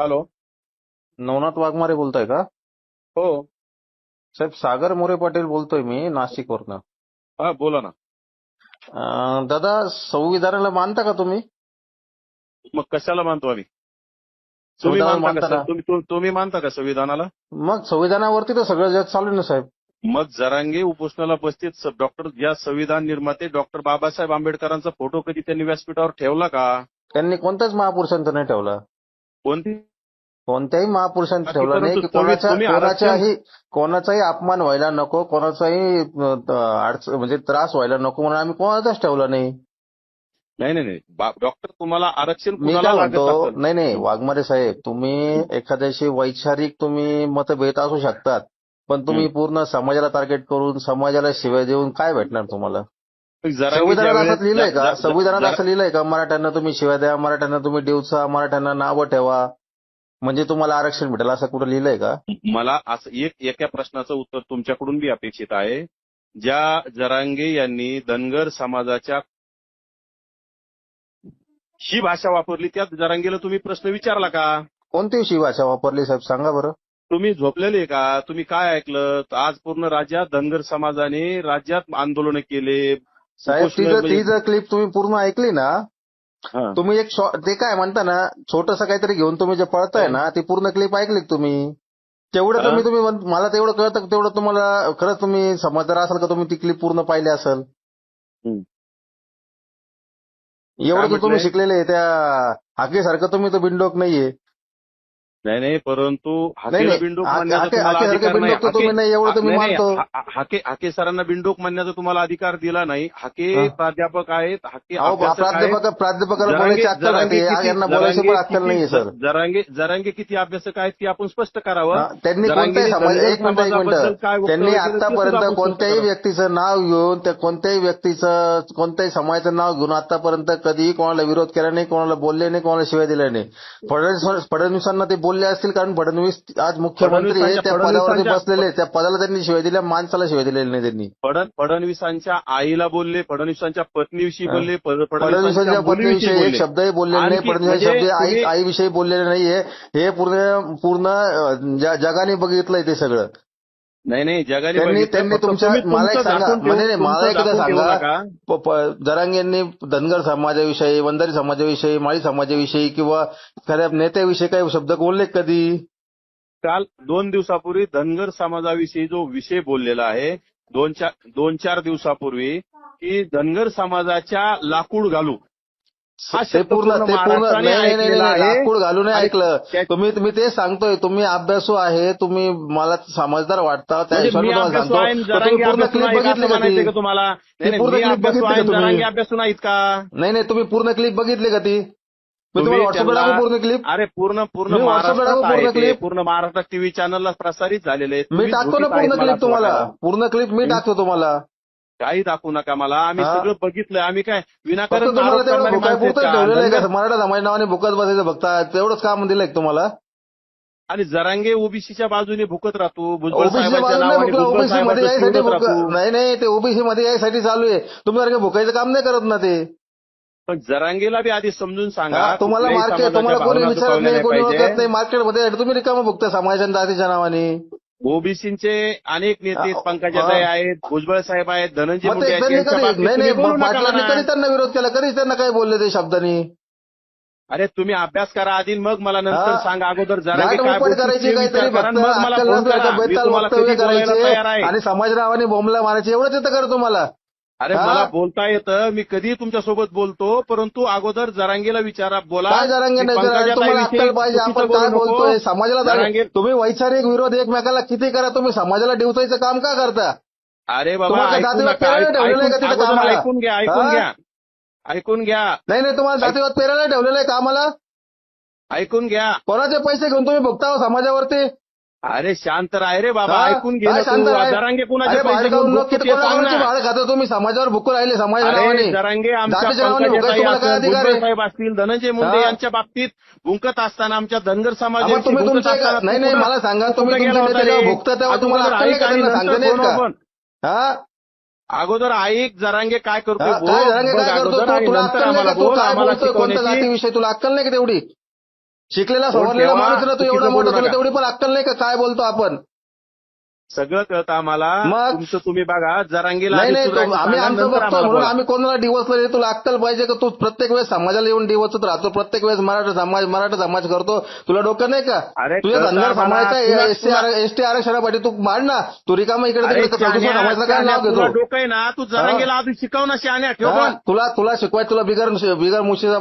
Hello. Navnath Waghmare बोलताय का? हो. साहेब सागर मोरे पाटील बोलतोय मी नाशिकवरनं. हा बोला ना. अं, दादा संविधानाला मानता का तुम्ही? मग कशाला मानतो आम्ही? तुम्ही संविधानाला मानता का मानता ना? तुम्ही तुम- तुम्ही मानता का संविधानाला? मग संविधानावरती तर सगळं जग चालू आहे ना साहेब. मग जरांगे उपोषणाला उपस्थित डॉक्टर या संविधान निर्माते डॉक्टर बाबासाहेब आंबेडकरांचा फोटो कधी त्यांनी व्यासपीठावर ठेवला का? त्यांनी कोणत्याच महापुरुषांचा नाही ठेवला. कोणती? कोणत्याही महापुरुषांचा बाकी ठेवला नाही की कोणाच्या कोणाच्याही कोणाचाही अपमान व्हायला नको कोणाचाही म्हणजे त्रास व्हायला नको म्हणून आम्ही कोणाचाच ठेवला नाही. नाही नाही नाही. डॉक्टर तुम्हाला आरक्षण मी काय म्हणतो? नाही नाही. वाघमारे साहेब तुम्ही एखाद्याशी वैचारिक तुम्ही मतभेद असू शकतात पण तुम्ही. पूर्ण समाजाला टार्गेट करून समाजाला शिवाय देऊन काय भेटणार तुम्हाला? संविधानात लिहिलंय का? संविधानात असं लिहिलंय का? मराठ्यांना तुम्ही शिवाय द्या मराठ्यांना तुम्ही डिवचा मराठ्यांना नावं ठेवा. म्हणजे तुम्हाला आरक्षण भेटेल असं कुठं लिहिलंय का? मला असं एक एका प्रश्नाचं उत्तर तुमच्याकडून बी अपेक्षित आहे. ज्या जरांगे यांनी धनगर समाजाच्या ही भाषा वापरली त्या जरांगेला तुम्ही प्रश्न विचारला का? कोणती अशी भाषा वापरली साहेब? सांगा बरं. तुम्ही झोपलेले का? तुम्ही काय ऐकलं? आज पूर्ण राज्यात धनगर समाजाने राज्यात आंदोलन केले साहेब ती जर ती जर क्लिप तुम्ही पूर्ण ऐकली ना. तुम्ही एक ते काय म्हणता ना छोटस काहीतरी घेऊन तुम्ही जे पळताय ना ती पूर्ण क्लिप ऐकली तुम्ही तेवढं हा. तुम्ही मला तेवढं कळतं तेवढं तुम्हाला खरंच तुम्ही समजदार असाल का तुम्ही ती क्लिप पूर्ण पाहिली असेल. एवढं तुम्ही? शिकलेले त्या हाकेसारखं तुम्ही तर बिंडोक नाहीये नाही नाही परंतु हाकेला बिंडूक हाके- हाके- सरांना बिंडोक म्हणण्याचा तुम्हाला अधिकार दिला नाही. हाके. प्राध्यापक आहेत हाके जरांगे- जरांगे किती- अभ्यासक आहेत ते आपण स्पष्ट करावं. त्यांनी एक मिनिट एक मिनिट. त्यांनी आतापर्यंत कोणत्याही. व्यक्तीचं नाव घेऊन त्या कोणत्याही व्यक्तीचं कोणत्याही समाजाचं नाव घेऊन आतापर्यंत कधीही कोणाला विरोध केला नाही कोणाला बोलले नाही कोणाला शिवाय दिल्या नाही. फडणवीस फडणवीसांना ते बोलले असतील कारण फडणवीस आज मुख्यमंत्री आहे त्या पदावरती फडणवीसांच्या- बसलेले त्या पदाला त्यांनी शिवाय दिल्या माणसाला शिवाय दिलेले नाही त्यांनी. फडण फडणवीसांच्या आईला बोलले फडणवीसांच्या पत्नीविषयी. बोलले फड- फडणवीसांच्या पत्नीविषयी एक. शब्दही बोललेले नाही. फडणवीसांच्या म्हणजे शब्द आई आईविषयी बोललेले नाहीये. हे पूर्ण पूर्ण जगाने बघितलंय ते सगळं. नाही नाही जगाने त्यांनी तुमच्या मला एक सांगा. म्हणजे नाही, मला एकदा सांगा. जरांगेंनी धनगर समाजाविषयी वंजारी समाजाविषयी माळी समाजाविषयी किंवा एखाद्या नेत्याविषयी काही शब्द बोलले कधी? काल दोन दिवसापूर्वी धनगर समाजाविषयी जो विषय बोललेला आहे दोन चार दोन चार दिवसापूर्वी की धनगर समाजाच्या लाकूड घालू ते पूर्ण ते पूर्ण नाही नाही. लाकूड घालून ऐकलं तुम्ही तुम्ही ते सांगतोय तुम्ही अभ्यासू आहे तुम्ही मला समजदार वाटता त्या म्हणजे हिशोबाने मी तुम्हाला सांगतो पूर्ण क्लिप तुम्हाला पूर्ण मी अभ्यासू बघितली तुम्ही? अभ्यासू नाहीत का नाही नाही तुम्ही पूर्ण क्लिप बघितली का ती मी पूर्ण क्लिप अरे पूर्ण पूर्ण मी महाराष्ट्रात पूर्ण clip? पूर्ण महाराष्ट्र टीव्ही चॅनलला प्रसारित झालेले. मी टाकतो ना पूर्ण क्लिप तुम्हाला. पूर्ण क्लिप मी? टाकतो तुम्हाला काही दाखवू नका मला. आम्ही हा? सगळं बघितलंय. आम्ही काय विनाकारण तुम्हाला आरोप तेवढं करणारी भुकाय माणसं आहेत पुरतं का? ठेवलेलं आहे का धनगर- मराठा समाज नावाने भुकत बसायचं बघता तेवढंच काम दिलंय का तुम्हाला? आणि जरांगे ओबीसीच्या बाजूने भुकत राहतो. भुजबळ ओबीसी साहेबांच्या बाजूला नावाने नाही भुकला. भुजबळ ओबीसी मध्ये साहेबांचं यायसाठी शिवत भुक- राहतो. नाही नाही ते ओबीसी मध्ये यायसाठी चालू आहे. तुम्ही सारखे भुकायचं काम नाही करत ना ते. पण जरांगेला बी आधी समजून सांगा. हा, तुम्हाला कुठल्याही मार्केट समाजाच्या तुम्हाला कोणी भावना विचारत दुखावल्या नाही कोणी पाहिजे. नाही मार्केटमध्ये तुम्ही रिकामं भुकता समाजाच्या जातीच्या नावाने. ओबीसीचे अनेक नेते हा, पंकजाताई हा. आहेत भुजबळ साहेब आहेत धनंजय मग मुंडे ते आहेत त्यांनी यांच्या कधी बाबतीत नाही तुम्ही नाही बोलू नका पाटलांनी म्हणा. कधी त्यांना विरोध केला? कधीच त्यांना काय बोलले ते शब्दांनी? अरे तुम्ही अभ्यास करा आधी मग मला नंतर हा. सांगा. अगोदर काय बोलतील करायची ते काहीतरी विचार करा फक्त आणि मग मला अक्कल फोन करा. नसल्याचं मी बेताल तुम्हाला वक्तव्य कधी बोलायला तयार करायचे आहे? आणि समाजनावाने बोंबला मारायचे एवढंच येतं कर तुम्हाला. अरे हा? मला बोलता येतं. मी कधी तुमच्यासोबत बोलतो परंतु अगोदर जरांगेला विचारा. बोला. काय जरांगे? की नाही जरा पंकजाताई तुम्हाला विषयी अक्कल पाहिजे. चुकीचं आपण काय बोलू नको. बोलतोय समाजाला जरांगे तुम्ही वैचारिक विरोध एकमेकाला किती करा? तुम्ही समाजाला डिवचायचं काम का करता? अरे बाबा तुम्हाला ऐकू जातीवाद नका. पेरायला ऐक- ठेवलेलं आहे का ऐकून- तिथं अगोदर कामाला? ऐकून घ्या ऐकून हा? घ्या. ऐकून घ्या. नाही नाही तुम्हाला जातीवाद पेरायला ठेवलेलं आहे कामाला? ऐकून घ्या. कोणाचे पैसे घेऊन तुम्ही भुगता हो समाजावरती? अरे शांत राह रे बाबा? ऐकून घे काय शांत कुणाचे अरे पैसे घेऊन ते सांग ना. खातो तुम्ही समाजावर भुकू राहिले अरे नावाने जरांगे आमच्या जातीच्या नावाने पंकजाताई भुकायचं तुम्हाला काय असेल, अधिकार भुजबळ आहे? साहेब असतील धनंजय मुंडे हा? यांच्या बाबतीत भुंकत असताना आमच्या धनगर आपण समाजाविषयी तुम्ही तुमच्या नाही नाही मला सांगा तुम्ही तुमच्या? भुकता तेव्हा तुम्हाला अगोदर अक्कल नाही ऐक का आणि त्यांना नंतर सांगता नाहीत बोलू का आपण. हा अगोदर ऐक जरांगे काय करतोय बोल, जरांगे बघ काय करतो अगोदर तू आणि तुला नंतर अक्कल नाही आम्हाला का तू बोल काय आम्हाला बोलतोय कोणत्या शिकवण्याची जातीविषयी तुला अक्कल नाही का तेवढी शिकलेला सवरलेला माणूस ना तू एवढा मोठा तुला नका. तेवढी पण अक्कल नाही का? काय बोलतो आपण? सगळं कळतं आम्हाला. मग? तुमचं तुम्ही बघा जरांगीला नाही नाही तो- आम्ही आमचं बघतो म्हणून. आम्ही कोणाला डिवोर्सला देतो तुला अक्कल पाहिजे का? तू प्रत्येक वेळेस समाजाला येऊन डिवोर्सच राहतो प्रत्येक वेळेस मराठा समाज मराठा समाज करतो. तुला डोकं नाही का? अरे तुझ्या कळतं धनगर आम्हाला. समाजाचा तुला- एसटी तुला- एसटी आरक्षणासाठी तू मांड ना. तू रिकामा इकडे तिकडे समाजाचं काय नाव घेतो? डोकं आहे ना? तू जरांगीला आधी शिकव ना शहाण्या ठेव हा? पण तुला तुला शिकवाय तुला बिगर बिगर मुशीचा